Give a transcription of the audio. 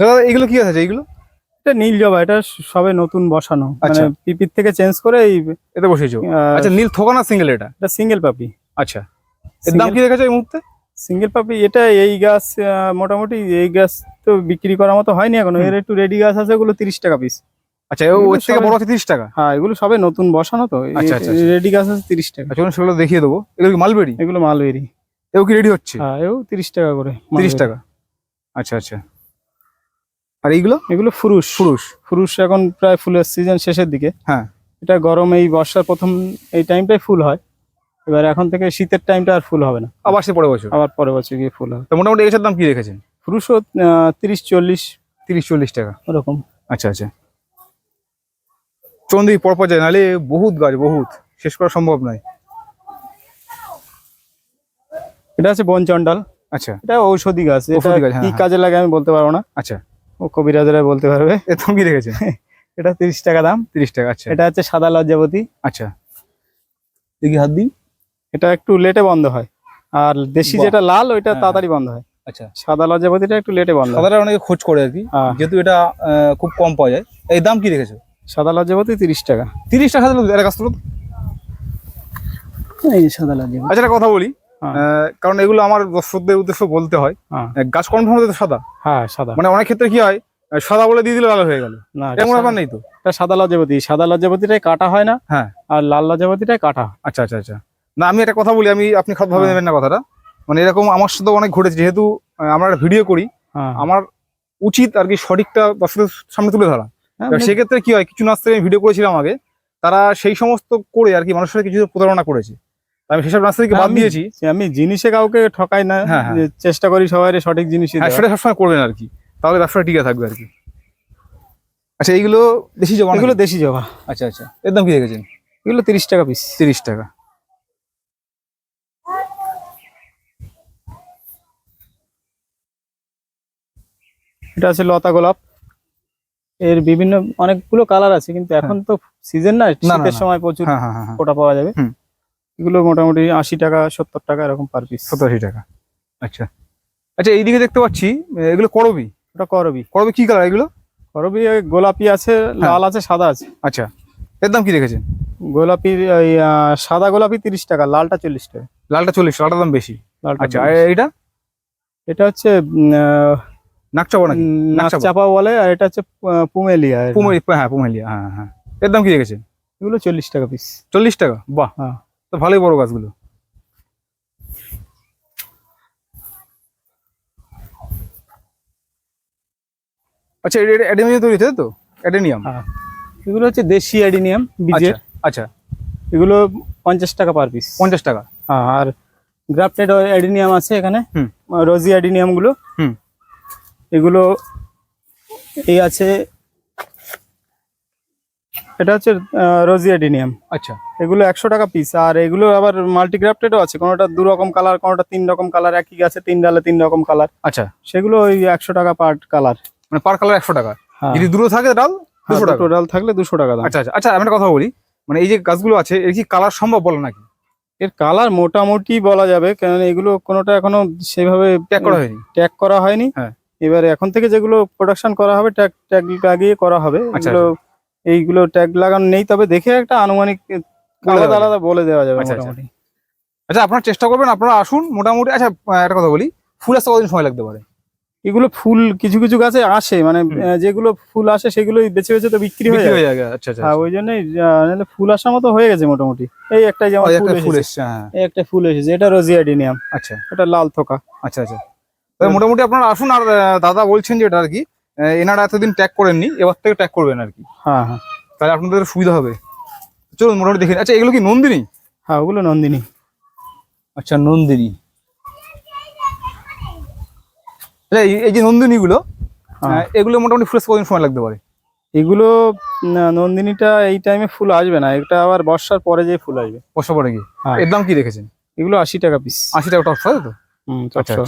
দাদা এগুলো কি আছে এইগুলো এটা নীল জবা এটা সবে নতুন বসানো। মানে আচ্ছা। পিপির থেকে চেঞ্জ করে এই এতে বসিয়েছো? আচ্ছা নীল থোকা না সিঙ্গেল এটা? এটা সিঙ্গেল পাপি। আচ্ছা। এর দাম কি রেখেছো এই মুহূর্তে? সিঙ্গেল পাপি এটা এই গাছ মোটামুটি এই গাছ তো বিক্রি করার মতো হয়নি এখন। এর একটু রেডি গাছ আছে ওগুলো তিরিশ টাকা পিস আচ্ছা এগুলো ওর থেকে বড় আছে তিরিশ টাকা? হ্যাঁ এগুলো সবে নতুন বসানো তো। আচ্ছা, আচ্ছা। রেডি গাছ আছে তিরিশ টাকা। আচ্ছা চলুন সেগুলো দেখিয়ে দেবো। এগুলো মালবেরি? এগুলো মালবেরি। এও কি রেডি হচ্ছে? হ্যাঁ এও তিরিশ টাকা করে তিরিশ টাকা। আচ্ছা আচ্ছা। আর এইগুলো? এগুলো ফুরুষ। পুরুষ ফুরুষ এখন প্রায় ফুলের সিজন শেষের দিকে। হ্যাঁ। এটা গরম এই বর্ষার প্রথম এই টাইমটাই ফুল হয়। এবার এখন থেকে শীতের টাইমটা আর ফুল হবে না। আবার সে পরে বছর? আবার পরের বছর গিয়ে ফুল হবে। তো মোটামুটি এসের দাম কি রেখেছেন? পুরুষও তিরিশ চল্লিশ। তিরিশ চল্লিশ টাকা। ওরকম। আচ্ছা আচ্ছা। চন্দ্রি পরপর যায় নাহলে বহুত গাছ বহুত। শেষ করা সম্ভব নয়। এটা আছে বনচন্ডাল আচ্ছা। এটা ঔষধি গাছ। এটা ঔষধি গাছ, হ্যাঁ, কি হ্যাঁ। কাজে লাগে আমি বলতে পারব না। আচ্ছা। ও কবিরাজরা বলতে পারবে। দাম কি রেখেছেন এটা তিরিশ টাকা দাম। তিরিশ টাকা আচ্ছা। এটা হচ্ছে সাদা লজ্জাবতী। আচ্ছা। দেখি হাত দিই। এটা একটু লেটে বন্ধ হয়। আর দেশি যেটা লাল ওইটা হ্যাঁ, তাড়াতাড়ি বন্ধ হয়। আচ্ছা। সাদা একটু লেটে বন্ধ হয়। সাদাটা অনেকে খোঁজ করে আর কি। হ্যাঁ। যেহেতু এটা খুব কম পাওয়া যায়। এই দাম কি রেখেছো সাদা তিরিশ টাকা। তিরিশ টাকা দিলে একটা কাজ তো। এই সাদা আচ্ছা একটা কথা বলি। হ্যাঁ। কারণ এগুলো আমার দর্শকদের উদ্দেশ্য বলতে হয়। হ্যাঁ। গাছ কনফার্ম হতে সাদা। হ্যাঁ সাদা। মানে অনেক ক্ষেত্রে কি হয় সাদা বলে দিয়ে দিলে লাল হয়ে গেল। না এমন ব্যাপার নেই তো? এটা সাদা লজ্জাবতী সাদা লজ্জাবতীটাই কাটা হয় না হ্যাঁ। আর লাল লজ্জাবতীটাই কাটা আচ্ছা আচ্ছা আচ্ছা। না আমি একটা কথা বলি আমি আপনি খারাপ ভাবে হ্যাঁ। নেবেন না কথাটা। মানে এরকম আমার সাথে অনেক ঘটেছে যেহেতু আমরা ভিডিও করি হ্যাঁ। আমার উচিত আর কি সঠিকটা দর্শকের সামনে তুলে ধরা। হ্যাঁ, সেক্ষেত্রে কি হয় কিছু নার্সারি আমি ভিডিও করেছিলাম আগে তারা সেই সমস্ত করে আর কি মানুষের কিছু প্রতারণা করেছে। আমি সেসব নার্সারিকে বাদ আমি- দিয়েছি। আমি জিনিসে কাউকে ঠকাই না হ্যাঁ, হ্যাঁ। চেষ্টা করি সবাই সঠিক জিনিসই হ্যাঁ সেটা সবসময় করবেন আর কি। তাহলে ব্যবসাটা টিকে থাকবে আর কি। আচ্ছা এইগুলো দেশি জমা এগুলো দেশি জবা। আচ্ছা আচ্ছা। এর দাম কি রেখেছেন এগুলো তিরিশ টাকা পিস তিরিশ টাকা। এটা আছে লতা গোলাপ। এর বিভিন্ন অনেকগুলো কালার আছে কিন্তু এখন তো সিজন না শীতের সময় প্রচুর ফোটা পাওয়া যাবে। এগুলো মোটামুটি আশি টাকা সত্তর টাকা এরকম পার পিস সত্তর টাকা। আচ্ছা। আচ্ছা এইদিকে দেখতে পাচ্ছি এগুলো করবি? ওটা করবি। করবি কি কালার এগুলো? করবি ওই গোলাপি আছে লাল আছে সাদা আছে। আচ্ছা। এর দাম কি রেখেছেন? গোলাপি সাদা গোলাপি তিরিশ টাকা লালটা চল্লিশ টাকা। লালটা চল্লিশ লালটার দাম বেশি। লালটা আচ্ছা আর 40 এইটা? এটা হচ্ছে নাকচাপা নাকি? নাকচাপা। চাপা বলে আর এটা হচ্ছে পুমেলিয়া এর নাম। পুমেলি হ্যাঁ পুমেলিয়া হ্যাঁ হ্যাঁ। এর দাম কি রেখেছেন? এগুলো চল্লিশ টাকা পিস চল্লিশ টাকা? বাহ। হ্যাঁ। তো ভালোই বড় গাছগুলো। আচ্ছা অ্যাডেনিয়াম তৈরি হচ্ছে তো? অ্যাডেনিয়াম। হ্যাঁ। এগুলো হচ্ছে দেশি অ্যাডেনিয়াম বীজের। আচ্ছা আচ্ছা। এগুলো পঞ্চাশ টাকা পার পিস পঞ্চাশ টাকা। হ্যাঁ আর গ্রাফটেড অ্যাডিনিয়াম আছে এখানে। হুম। রোজি অ্যাডিনিয়ামগুলো হুম। এগুলো এই আছে এটা হচ্ছে রোজি অ্যাডিনিয়াম। আচ্ছা। এগুলো একশো টাকা পিস আর এগুলো আবার মাল্টিগ্রাফটেডও আছে কোনোটা দু রকম কালার কোনোটা তিন রকম কালার একই গাছে তিন ডালে তিন রকম কালার আচ্ছা। সেগুলো ওই একশো টাকা পার কালার মানে পার কালার একশো টাকা? হ্যাঁ। যদি দূরে থাকে ডাল দুশো টাকা। ডাল থাকলে দুশো টাকা দাম। আচ্ছা আচ্ছা আচ্ছা আমি একটা কথা বলি মানে এই যে গাছগুলো আছে এর কি কালার সম্ভব বলে নাকি? এর কালার মোটামুটি বলা যাবে কারণ এগুলো কোনোটা এখনও সেভাবে ট্যাগ করা হয়নি। ট্যাগ করা হয়নি। হ্যাঁ। এবারে এখন থেকে যেগুলো প্রোডাকশন করা হবে ট্যাগ ট্যাগ লাগিয়ে করা হবে আচ্ছা, এইগুলো ট্যাগ লাগানো নেই তবে দেখে একটা আনুমানিক আলাদা আলাদা বলে দেওয়া যাবে আচ্ছা, আচ্ছা। মোটামুটি। আচ্ছা আপনারা চেষ্টা করবেন আপনারা আসুন মোটামুটি। আচ্ছা একটা কথা বলি ফুল আসতে কতদিন সময় লাগতে পারে? এগুলো ফুল কিছু কিছু গাছে আসে মানে যেগুলো ফুল আসে সেগুলোই বেছে বেছে তো বিক্রি হয়ে যায়। যাবে আচ্ছা আচ্ছা হ্যাঁ ওই জন্যই ফুল আসার মতো হয়ে গেছে মোটামুটি। এই একটাই যেমন ফুল একটা ফুল এসেছে। হ্যাঁ। এই একটা ফুল এসেছে এটা রোজিয়াডিনিয়াম। আচ্ছা। এটা লাল থোকা। আচ্ছা আচ্ছা। মোটামুটি আপনারা আসুন আর দাদা বলছেন যে এটা আর কি এনারা এতদিন ট্যাগ করেননি এবার থেকে ট্যাগ করবেন আর কি। হ্যাঁ হ্যাঁ। তাহলে আপনাদের সুবিধা হবে। চলুন মোটামুটি দেখেন আচ্ছা এগুলো কি নন্দিনী? হ্যাঁ ওগুলো নন্দিনী। আচ্ছা নন্দিনী। আচ্ছা এই- যে নন্দিনীগুলো হ্যাঁ। এগুলো মোটামুটি ফ্রেশ কতদিন সময় লাগতে পারে? এগুলো নন্দিনীটা এই টাইমে ফুল আসবে না। এটা আবার বর্ষার পরে যে ফুল আসবে। বর্ষা পরে গিয়ে? হ্যাঁ। এর দাম কি রেখেছেন? এগুলো আশি টাকা পিস আশি টাকা টপ তো? হুম আচ্ছা।